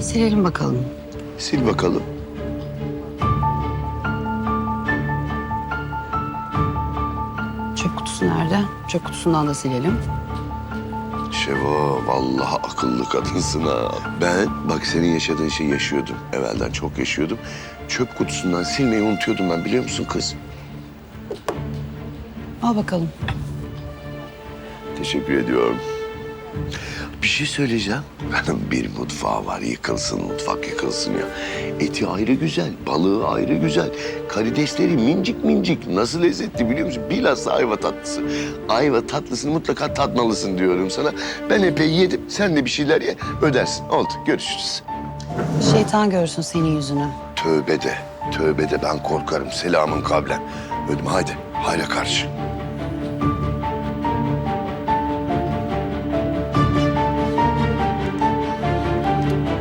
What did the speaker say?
Silelim bakalım. Sil bakalım. Çöp kutusu nerede? Çöp kutusundan da silelim. Şevo vallahi akıllı kadınsın ha. Ben bak senin yaşadığın şeyi yaşıyordum. Evvelden çok yaşıyordum. Çöp kutusundan silmeyi unutuyordum ben biliyor musun kız? Al bakalım. Teşekkür ediyorum. Bir şey söyleyeceğim. Benim bir mutfağı var yıkılsın mutfak yıkılsın ya. Eti ayrı güzel, balığı ayrı güzel. Karidesleri mincik mincik. Nasıl lezzetli biliyor musun? Bilhassa ayva tatlısı. Ayva tatlısını mutlaka tatmalısın diyorum sana. Ben epey yedim. Sen de bir şeyler ye ödersin. Oldu görüşürüz. Şeytan görsün senin yüzünü. Tövbe de, tövbe de ben korkarım. Selamın kavlen. Ödüm haydi, hayra karşı.